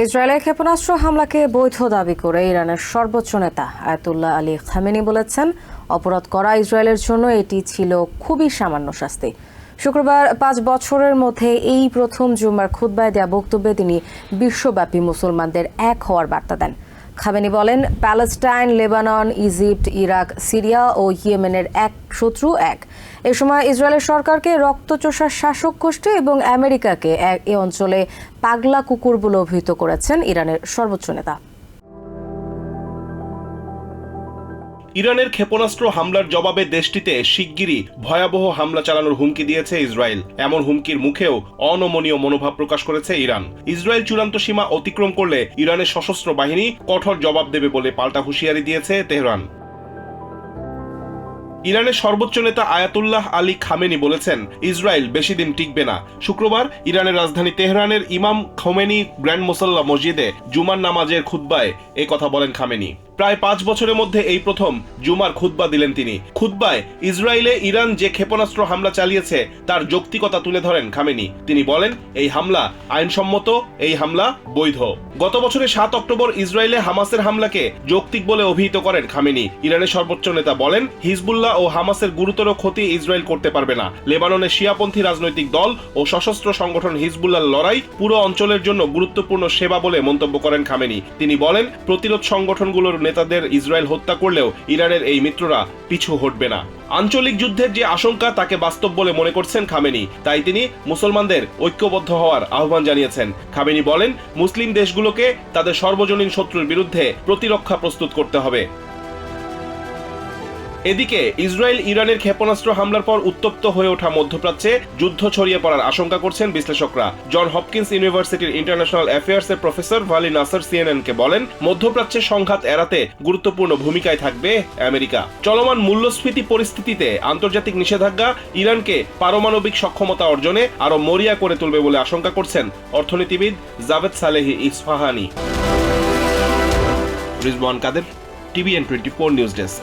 ইসরায়েলের ক্ষেপণাস্ত্র হামলাকে বৈধ দাবি করে ইরানের সর্বোচ্চ নেতা আয়াতুল্লাহ আলী খামেনি বলেছেন, অপরাধ করা ইসরায়েলের জন্য এটি ছিল খুবই সামান্য শাস্তি। শুক্রবার পাঁচ বছরের মধ্যে এই প্রথম জুম্মার খুদ্বায় দেওয়া বক্তব্যে তিনি বিশ্বব্যাপী মুসলমানদের এক হওয়ার বার্তা দেন। খামেনি বলেন, Palestine, Lebanon, Egypt, Iraq, Syria ও ইয়েমেনের এক শত্রু এক। এ সময় ইসরায়েলের সরকারকে রক্তচোষা শাসক গোষ্ঠী এবং আমেরিকাকে এ অঞ্চলে পাগলা কুকুর বলে অভিহিত করেছেন ইরানের সর্বোচ্চ নেতা। ইরানের ক্ষেপণাস্ত্র হামলার জবাবে দেশটিতে শিগগিরই ভয়াবহ হামলা চালানোর হুমকি দিয়েছে ইসরায়েল। এমন হুমকির মুখেও অনমনীয় মনোভাব প্রকাশ করেছে ইরান। ইসরায়েল চূড়ান্ত সীমা অতিক্রম করলে ইরানের সশস্ত্র বাহিনী কঠোর জবাব দেবে বলে পাল্টা হুঁশিয়ারি দিয়েছে তেহরান। ইরানের সর্বোচ্চ নেতা আয়াতুল্লাহ আলী খামেনি বলেছেন, ইসরায়েল বেশি দিন টিকবে না। শুক্রবার ইরানের রাজধানী তেহরানের ইমাম খোমেনি গ্র্যান্ড মোসাল্লা মসজিদে জুমার নামাজের খুদ্বায় এ কথা বলেন খামেনি। প্রায় পাঁচ বছরের মধ্যে এই প্রথম জুমার খুদ্বা দিলেন তিনি। খুদ্বায় ইসরায়েলে ইরান যে ক্ষেপণাস্ত্র হামলা চালিয়েছে, তার যৌক্তিকতা তুলে ধরেন খামেনি। তিনি বলেন, এই হামলা আইনসম্মত, এই হামলা বৈধ। গত বছরের সাত অক্টোবর ইসরায়েলে হামাসের হামলাকে যৌক্তিক বলে অভিহিত করেন খামেনি। ইরানের সর্বোচ্চ নেতা বলেন, হিজবুল্লাহ ও হামাসের গুরুতর ক্ষতি ইসরায়েল করতে পারবে না। লেবাননের শিয়াপন্থী রাজনৈতিক দল ও সশস্ত্র সংগঠন হিজবুল্লাহ লড়াই পুরো অঞ্চলের জন্য গুরুত্বপূর্ণ সেবা বলে মন্তব্য করেন খামেনি। তিনি বলেন, প্রতিরোধ সংগঠনগুলোর নেতাদের ইসরায়েল হত্যা করলেও ইরানের এই মিত্ররা পিছু হটবে না। আঞ্চলিক যুদ্ধের যে আশঙ্কা তাকে বাস্তব বলে মনে করছেন খামেনি, তাই তিনি মুসলমানদের ঐক্যবদ্ধ হওয়ার আহ্বান জানিয়েছেন। খামেনি বলেন, মুসলিম দেশগুলোকে তাদের সর্বজনীন শত্রুর বিরুদ্ধে প্রতিরক্ষা প্রস্তুত করতে হবে। এদিকে ইসরায়েল ইরানের ক্ষেপণাস্ত্র হামলার পর উত্তপ্ত হয়ে ওঠা মধ্যপ্রাচ্যে যুদ্ধ ছড়িয়ে পড়ার আশঙ্কা করছেন বিশ্লেষকরা। জন হপকিন্স ইউনিভার্সিটির ইন্টারন্যাশনাল অ্যাফেয়ার্স এর প্রফেসর ভালি নাসার সিএনএন কে বলেন, মধ্যপ্রাচ্যের সংঘাত এড়াতে গুরুত্বপূর্ণ ভূমিকায় থাকবে আমেরিকা। চলমান মূল্যস্ফীতি পরিস্থিতিতে আন্তর্জাতিক নিষেধাজ্ঞা ইরানকে পারমাণবিক সক্ষমতা অর্জনে আরও মরিয়া করে তুলবে বলে আশঙ্কা করছেন অর্থনীতিবিদ Javad Salehi Isfahani. Rizwan Kader, TVN twenty four news desk.